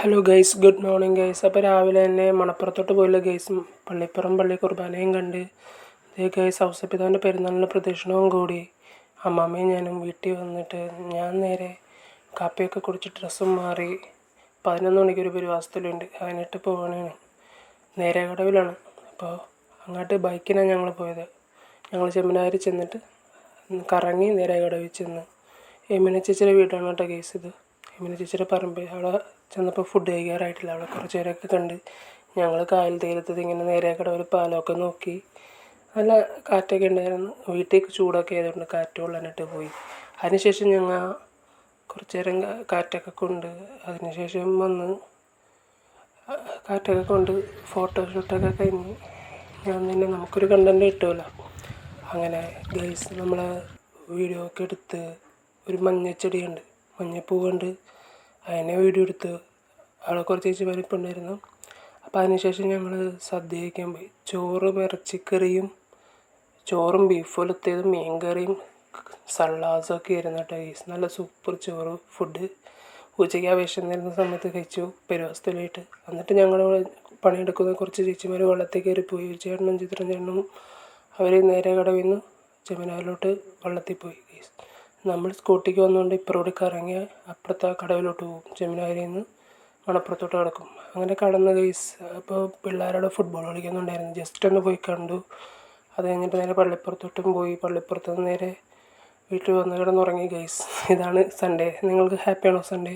Hello guys good morning guys അപ്പോൾ രാവിലെ തന്നെ മണപ്പുറത്തോട്ട് പോയില്ല ഗൈസ് പള്ളിപ്പുറം പള്ളി കുർബാനയും കണ്ട്. ഇതേ ഗൈസ് ഔസപ്പിതാവിന്റെ പെരുന്നാളിന് പ്രദക്ഷിണവും കൂടി അമ്മാമ്മയും ഞാനും വീട്ടിൽ വന്നിട്ട് ഞാൻ നേരെ കാപ്പിയൊക്കെ കുടിച്ച് ഡ്രസ്സും മാറി പതിനൊന്ന് മണിക്ക് ഒരു പരിവാസത്തിലുണ്ട്. അതിനിട്ട് പോകണേനു നേരെ കടവിലാണ്. അപ്പോൾ അങ്ങോട്ട് ബൈക്കിനാണ് ഞങ്ങൾ പോയത്. ഞങ്ങൾ ചെമ്മനാരി ചെന്നിട്ട് കറങ്ങി നേരെ കടവിൽ ചെന്ന്. എമിനച്ചേച്ചിയുടെ ചേച്ചിയുടെ വീടാണ് കേട്ടോ ഗൈസ് ഇത്. യമുന ചേച്ചിയുടെ പറമ്പ് അവിടെ ചെന്നപ്പോൾ ഫുഡ് കഴിക്കാറായിട്ടില്ല. അവിടെ കുറച്ച് പേരൊക്കെ കണ്ട് ഞങ്ങൾ കായൽ തീരത്ത് ഇങ്ങനെ നേരെ ഒരു പാലമൊക്കെ നോക്കി. നല്ല കാറ്റൊക്കെ ഉണ്ടായിരുന്നു. വീട്ടിലേക്ക് ചൂടൊക്കെ ആയതുകൊണ്ട് കാറ്റ് കൊള്ളാനായിട്ട് പോയി. അതിനുശേഷം ഞങ്ങൾ കുറച്ച് നേരം കാറ്റൊക്കെ കൊണ്ട് അതിനുശേഷം വന്ന് കാറ്റൊക്കെ കൊണ്ട് ഫോട്ടോഷൂട്ടൊക്കെ കഴിഞ്ഞ് ഞാൻ തന്നെ നമുക്കൊരു കണ്ടന്റ് കിട്ടുമല്ലോ അങ്ങനെ ഗൈസ് നമ്മളെ വീഡിയോ ഒക്കെ എടുത്ത് ഒരു മഞ്ഞച്ചെടിയുണ്ട്. മഞ്ഞപ്പൂവുണ്ട്. അതിനെ വീഡിയോ എടുത്ത് അവിടെ കുറച്ച് ചേച്ചി വലിപ്പുണ്ടായിരുന്നു. അപ്പോൾ അതിനുശേഷം ഞങ്ങൾ സദ്യ കഴിക്കാൻ പോയി ചോറും ഇറച്ചിക്കറിയും ചോറും ബീഫ് പോലത്തേതും മീൻ കറിയും സള്ളാസും ഒക്കെ ആയിരുന്നു കേട്ടോ ഗൈസ് നല്ല സൂപ്പർ ചോറ് ഫുഡ് ഉച്ചയ്ക്ക് ആ വിഷം തരുന്ന സമയത്ത് കഴിച്ചു. പെരുവസ്തുലായിട്ട് എന്നിട്ട് ഞങ്ങൾ പണിയെടുക്കുന്ന കുറച്ച് ചേച്ചിമാർ വെള്ളത്തിൽ കയറി പോയി. ചേട്ടനും ചിത്രം ചേട്ടനും അവർ നേരെ കടവിൽ നിന്ന് ചെമ്മനാലിലോട്ട് വള്ളത്തിൽ പോയി നമ്മൾ സ്കൂട്ടിക്ക് വന്നുകൊണ്ട് ഇപ്പുറോട്ട് കറങ്ങി അപ്പുറത്തെ ആ കടവിലോട്ട് പോകും. ചെമ്മിനാരിയിൽ നിന്ന് മണപ്പുറത്തോട്ട് കിടക്കും അങ്ങനെ കടന്ന ഗൈസ് അപ്പോൾ പിള്ളേരോട് ഫുട്ബോൾ കളിക്കുന്നുണ്ടായിരുന്നു. ജസ്റ്റ് ഒന്ന് പോയി കണ്ടു. അത് കഴിഞ്ഞിട്ട് നേരെ പള്ളിപ്പുറത്തോട്ടും പോയി. പള്ളിപ്പുറത്ത് നിന്ന് നേരെ വീട്ടിൽ വന്ന് കിടന്നുറങ്ങി ഗൈസ് ഇതാണ് സൺഡേ നിങ്ങൾക്ക് ഹാപ്പിയാണോ സൺഡേ